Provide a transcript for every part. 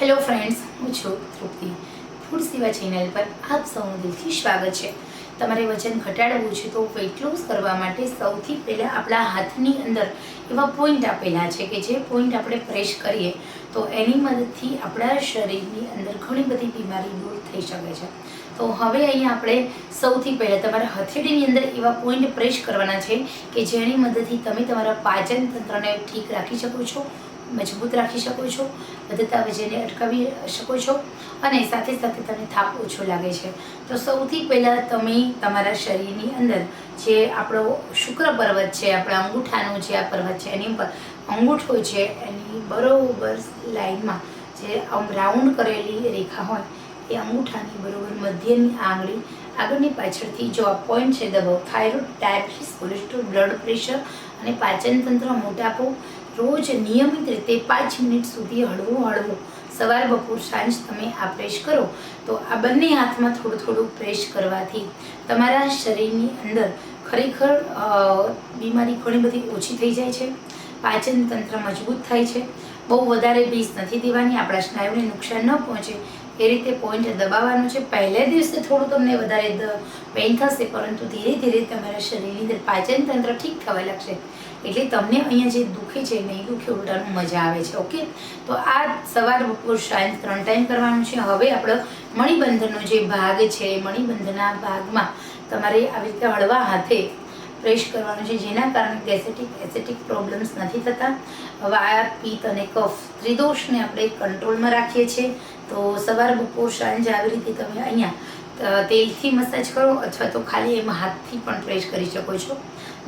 Hello friends હું છું તૃપ્તિ. Food સેવા ચેનલ પર આપ સૌનું દિલથી સ્વાગત છે. તમારે વજન ઘટાડવું છે તો વેઇટ લોસ કરવા માટે સૌથી પહેલાં આપણા હાથની અંદર એવા પોઈન્ટ આપેલા છે કે જે પોઈન્ટ આપણે પ્રેસ કરીએ, તો એની મદદથી આપણા શરીરની અંદર ઘણી બધી બીમારી દૂર થઈ શકે છે. તો હવે અહીંયા આપણે સૌથી પહેલાં તમારા હથેળીની અંદર એવા પોઈન્ટ પ્રેસ કરવાના છે કે જેની મદદથી તમે તમારા પાચન તંત્રને ઠીક રાખી શકો છો મજબૂત રાખી શકો છો વધતા વજનને અટકાવી શકો છો અને સાથે સાથે તમને થાક ઓછો લાગે છે. તો સૌથી પહેલાં તમે તમારા શરીરની અંદર જે આપણો શુક્ર પર્વત છે, આપણા અંગૂઠાનો જે આ પર્વત છે, એની ઉપર અંગૂઠો છે, એની બરોબર લાઈનમાં જે આમ રાઉન્ડ કરેલી રેખા હોય, એ અંગૂઠાની બરોબર મધ્યની આંગળી આગળની પાછળથી જો આ પોઈન્ટ છે, દબાવ thyroid diabetes cholesterol blood pressure અને પાચન તંત્ર મોટાપો રોજ નિયમિત રીતે પાંચ મિનિટ સુધી હળવું હળવું સવાર બપોર સાંજ તમે આ પ્રેસ કરો. તો આ બંને હાથમાં થોડું થોડું પ્રેસ કરવાથી તમારા શરીરની અંદર ખરેખર બીમારી ઘણી બધી ઓછી થઈ જાય છે. પાચન તંત્ર મજબૂત થાય છે. બહુ વધારે ભીસ નથી દેવાની. આપણા સ્નાયુને નુકસાન ન પહોંચે. એ રીતે પોઈન્ટ દબાવવાનું છે. પહેલે દિવસે થોડું તમને વધારે પેઇન થશે, પરંતુ ધીરે ધીરે તમારા શરીરની અંદર પાચન તંત્ર ઠીક થવા લાગશે. એટલે તમને અહીંયા જે દુખે છે નહીં દુખે ઉલટાનું મજા આવે છે, ઓકે? તો આ સવાર બપોર સાંજ ત્રણ ટાઈમ કરવાનું છે. હવે આપણો મણિબંધનનો જે ભાગ છે મણિબંધના ભાગમાં તમારે આવી રીતે હળવા હાથે પ્રેસ કરવાનું છે. જેના કારણે ગેસેટિક એસેટિક પ્રોબ્લેમ્સ નથી થતા. વાયા પિત્ત અને કફ ત્રિદોષને આપણે કંટ્રોલમાં રાખીએ છીએ. તો સવાર બપોર સાંજ આવી રીતે તમે અહીંયા તેલથી મસાજ કરો અથવા તો ખાલી એમાં હાથથી પણ પ્રેસ કરી શકો છો.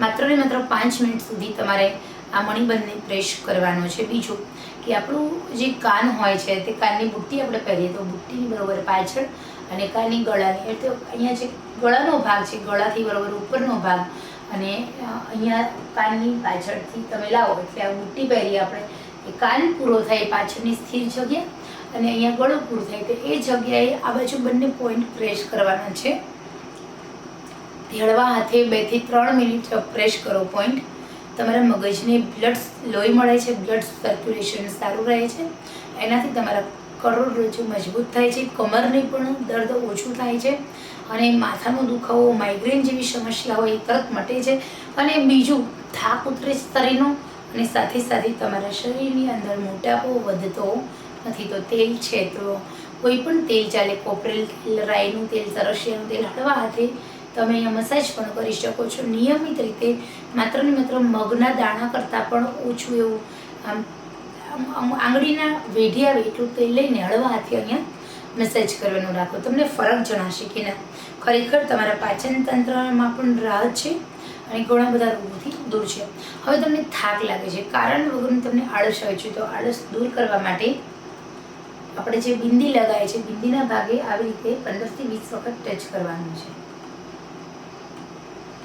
માત્ર ને માત્ર પાંચ મિનિટ સુધી તમારે આ મણિબંધને પ્રેસ કરવાનો છે. બીજું કે આપણું જે કાન હોય છે, તે કાનની બુટ્ટી આપણે પહેરીએ તો બુટ્ટીની બરોબર પાછળ અને કાનની ગળાની, એટલે અહીંયા જે ગળાનો ભાગ છે, ગળાથી બરોબર ઉપરનો ભાગ અને અહીંયા કાનની પાછળથી તમે લાવો, એટલે આ બુટ્ટી પહેરીએ આપણે, એ કાન પૂરો થાય પાછળની સ્થિર જગ્યા અને અહીંયા ગળું થાય તો એ જગ્યાએ આ બાજુ બંને પોઈન્ટ પ્રેસ કરવાના છે. ભેળવા હાથે બેથી ત્રણ મિનિટ પ્રેસ કરો પોઈન્ટ તમારા મગજને બ્લડ લોહી મળે છે બ્લડ સર્ક્યુલેશન સારું રહે છે. એનાથી તમારા કરોડરજ્જુ મજબૂત થાય છે, કમરની પણ દર્દ ઓછું થાય છે અને માથાનો દુખાવો માઇગ્રેન જેવી સમસ્યા હોય એ તરત મટે છે. અને બીજું, થાક ઉતરે શરીરનો અને સાથે સાથે તમારા શરીરની અંદર મોટાપો વધતો નથી તો તેલ છે તો કોઈ પણ તેલ ચાલે, કોપરેલ તેલ, રાઈનું તેલ સરસિયાનું તેલ, હળવા હાથે તમે અહીંયા મસાજ પણ કરી શકો છો. નિયમિત રીતે માત્ર ને માત્ર મગના દાણા કરતાં પણ ઓછું એવું આમ આંગળીના વેઢી એટલું તેલ લઈને હળવા હાથે અહીંયા મસાજ કરવાનું રાખો. તમને ફરક જણાશે કે ના. ખરેખર તમારા પાચન તંત્રમાં પણ રાહત છે અને ઘણા બધા રોગોથી દૂર છે. હવે તમને થાક લાગે છે. કારણ વગરનું તમને આળસ આવે છે. તો આળસ દૂર કરવા માટે આપણે જે બિંદી લગાય છે બિંદીના ભાગે આવી રીતે પંદરથી વીસ વખત ટચ કરવાનું છે.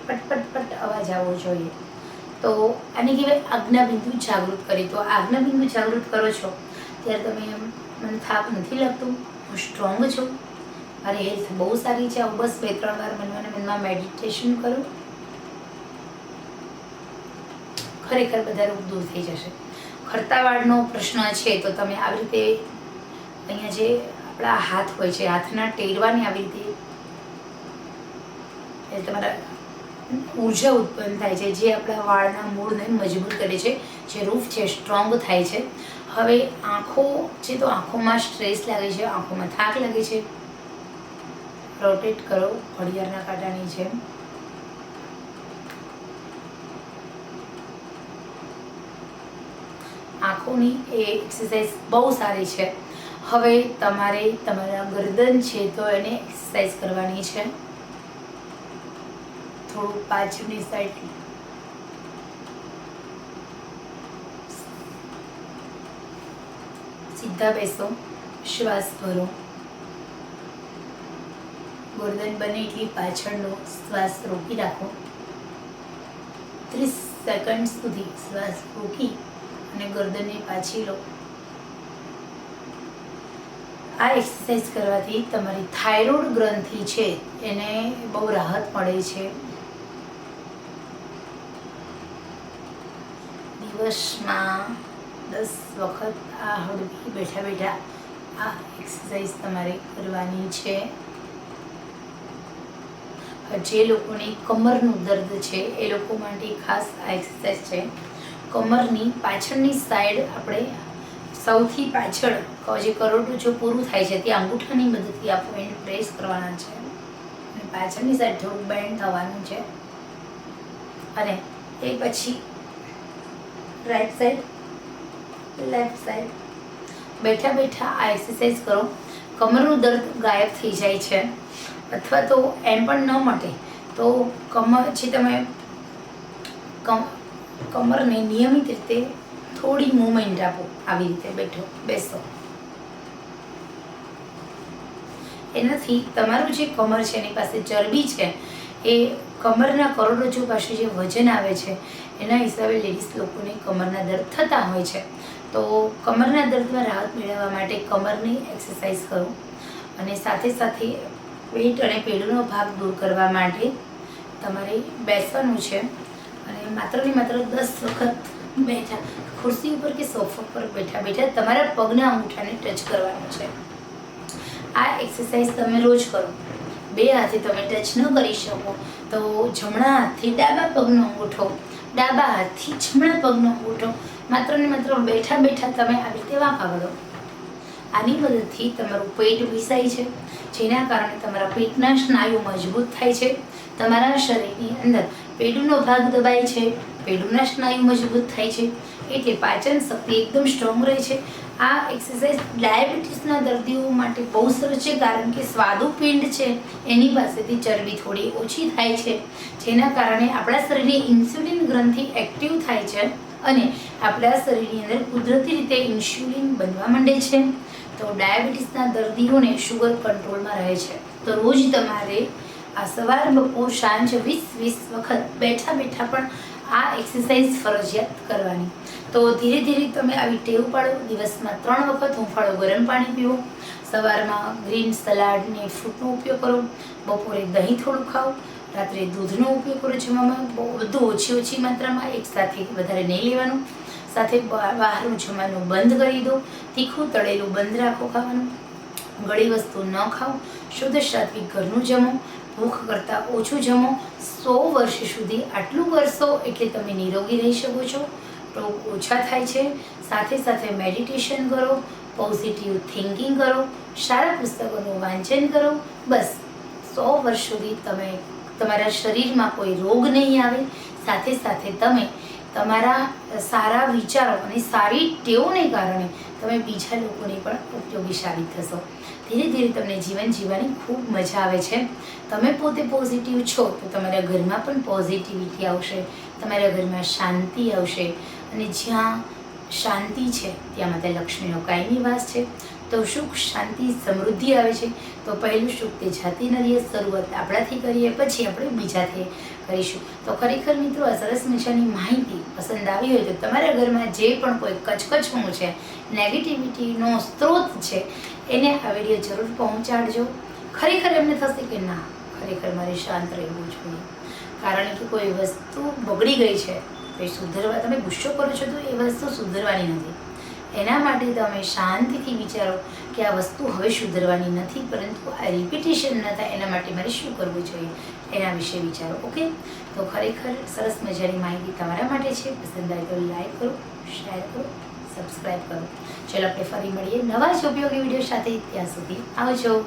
પટ પટ અવાજ આવવો જોઈએ. તો આને કહેવાય આજ્ઞાબિંદુ જાગૃત કરી. તો આજ્ઞાબિંદુ જાગૃત કરો છો, ત્યારે તમે મને થાક નથી લાગતું, હું સ્ટ્રોંગ છું. મારી હેલ્થ બહુ સારી છે. આવું બસ બે, ત્રણ વાર મનમાં મનમાં મેડિટેશન કરું. ખરેખર બધા રોગ દૂર થઈ જશે. ખરતાવાળનો પ્રશ્ન છે, તો તમે આવી રીતે અહીંયા જે આપણા હાથ હોય છે, હાથના ટેરવાની આવી રીતે તમારા ઊર્જા ઉત્પન્ન થાય છે, જે આપણા વાળના મૂળને મજબૂત કરે છે, જે રૂફ છે, સ્ટ્રોંગ થાય છે. હવે આંખો છે તો આંખોમાં સ્ટ્રેસ લાગે છે, આંખોમાં થાક લાગે છે, રોટેટ કરો ઘડિયાળના કાંટાની જેમ. આંખોની એ એક્સરસાઇઝ બહુ સારી છે. હવે તમારે તમારા ગરદન છે તો એને એક્સરસાઇઝ કરવાની છે. થોડું પાછળની સાઈડ સીધા બેસો. શ્વાસ ભરો ગરદન બને એટલી પાછળનો શ્વાસ રોકી રાખો. ત્રીસ સેકન્ડ સુધી શ્વાસ રોકી અને ગરદનને પાછી લો. આ એક્સરસાઇઝ કરવાથી તમારી થાઇરોઇડ ગ્રંથિ છે, એને બહુ રાહત મળે છે. દિવસમાં દસ વખત આ હળવી બેઠા બેઠા આ એક્સરસાઇઝ તમારે કરવાની છે. જે લોકોને કમરનું દર્દ છે, એ લોકો માટે ખાસ આ એક્સરસાઇઝ છે. કમરની પાછળની સાઈડ આપણે સૌથી પાછળ જે કરોડું જો પૂરું થાય છે ત્યાં અંગૂઠાની મદદથી આ પોઈન્ટ પ્રેસ કરવાના છે. પાછળની સાઈડ થોડું બેન્ડ થવાનું છે. અને એ પછી રાઈટ સાઈડ લેફ્ટ સાઈડ બેઠા બેઠા આ એક્સરસાઇઝ કરો. કમરનું દર્દ ગાયબ થઈ જાય છે. અથવા તો એમ પણ ન મટે, તો કમર જે તમે કમ, કમરને નિયમિત રીતે થોડી મુમેન્ટ આપો. આવી રીતે બેઠો, બેસો. એનાથી તમારું જે કમર છે, એની પાસે ચરબી છે, એ કમરના કરોડરજ્જુ પાસે જે વજન આવે છે, એના હિસાબે લેડીઝ લોકોને કમરના દર્દ થતા હોય છે. તો કમરના દર્દમાં રાહત મેળવવા માટે કમરની એક્સરસાઇઝ કરો. અને સાથે સાથે પેટ અને પેડનો ભાગ દૂર કરવા માટે તમારે બેસવાનું છે. અને માત્ર ને માત્ર દસ વખત બેઠા ખુરશી ઉપર કે સોફા પર બેઠા બેઠા તમારા પગના અંગૂઠાને ટચ કરવાનું છે. આ એક્સરસાઇઝ તમે રોજ કરો. બે હાથે તમે ટચ ન કરી શકો તો જમણા હાથથી ડાબા પગનો અંગૂઠો, ડાબા હાથથી જમણા પગનો અંગૂઠો, માત્ર ને માત્ર બેઠા બેઠા તમે આવી રીતે વાંકા વળો. આની મદદથી તમારું પેટ વિસાય છે, જેના કારણે તમારા પેટના સ્નાયુ મજબૂત થાય છે, તમારા શરીરની અંદર પેડુનો ભાગ દબાય છે પેડુના સ્નાયુ મજબૂત થાય છે એટલે પાચન શક્તિ એકદમ સ્ટ્રોંગ રહે છે. આ એક્સરસાઇઝ ડાયાબિટીસના દર્દીઓ માટે બહુ સરસ છે, કારણ કે સ્વાદુપિંડ છે, એની પાસેથી ચરબી થોડી ઓછી થાય છે. જેના કારણે આપણા શરીરની ઇન્સ્યુલિન ગ્રંથિ એક્ટિવ થાય છે અને આપણા શરીરની અંદર કુદરતી રીતે ઇન્સ્યુલિન બનવા માંડે છે. તો ડાયાબિટીસના દર્દીઓને શુગર કંટ્રોલમાં રહે છે. તો રોજ તમારે આ સવાર બપોર, સાંજ વીસ વીસ વખત બેઠા બેઠા પણ આ એક્સરસાઇઝ ફરજિયાત કરવાની. તો ધીરે ધીરે તમે આવી ટેવ પાડો. દિવસમાં ત્રણ વખત હુંફાળો ગરમ પાણી પીવો. સવારમાં ગ્રીન સલાડ ને ફ્રૂટનો ઉપયોગ કરો. બપોરે દહીં થોડું ખાઓ. રાત્રે દૂધનો ઉપયોગ કરો જમવામાં. બધું ઓછી ઓછી માત્રામાં એકસાથે વધારે નહીં લેવાનું. સાથે બહારનું જમવાનું બંધ કરી દો. તીખું તળેલું બંધ રાખો ખાવાનું. ગળી વસ્તુ ન ખાઓ. શુદ્ધ સાત્વિક ઘરનું જમો. ભૂખ કરતાં ઓછું જમો. સો વર્ષ સુધી આટલું કરશો એટલે તમે નિરોગી રહી શકો છો. રોગ ઓછા થાય છે. સાથે સાથે મેડિટેશન કરો પોઝિટિવ થિંકિંગ કરો, સારા પુસ્તકોનું વાંચન કરો. બસ, સો વર્ષ સુધી તમે, તમારા શરીરમાં કોઈ રોગ નહીં આવે. સાથે સાથે તમે તમારા સારા વિચારો અને સારી ટેવોને કારણે તમે બીજા લોકોને પણ ઉપયોગી સાબિત થશો. ધીરે ધીરે તમને જીવન જીવવાની ખૂબ મજા આવે છે. તમે પોતે પોઝિટિવ છો, તો તમારા ઘરમાં પણ પોઝિટિવિટી આવશે. તમારા ઘરમાં શાંતિ આવશે. અને જ્યાં શાંતિ છે, ત્યાં માતા લક્ષ્મીનો કાયમી વાસ છે. તો સુખ, શાંતિ, સમૃદ્ધિ આવે છે. તો પહેલું સુખ તે જાતિ નદીએ શરૂઆત આપણાથી કરીએ, પછી આપણે બીજાથી કરીશું. તો ખરેખર મિત્રો, આ સરસ મજાની માહિતી પસંદ આવી હોય તો તમારા ઘરમાં જે પણ કોઈ કચકચવું છે નેગેટિવિટીનો સ્ત્રોત છે, એને આ વીડિયો જરૂર પહોંચાડજો. ખરેખર એમને થશે કે ના? ખરેખર મારે શાંત રહેવું જોઈએ. કારણ કે કોઈ વસ્તુ બગડી ગઈ છે તો એ સુધરવા તમે ગુસ્સો કરો છો તો એ વસ્તુ સુધરવાની નથી. એના માટે તમે શાંતિથી વિચારો કે આ વસ્તુ હવે સુધરવાની નથી, પરંતુ આ રિપીટેશન ન થાય, એના માટે મારે શું કરવું જોઈએ? એના વિશે વિચારો, ઓકે? તો ખરેખર સરસ મજાની માહિતી તમારા માટે છે. પસંદ આવે તો લાઈક કરો શેર કરો સબસ્ક્રાઈબ કરો. ચલો, આપણે ફરી મળીએ નવા જ ઉપયોગી વીડિયો સાથે. ત્યાં સુધી આવજો.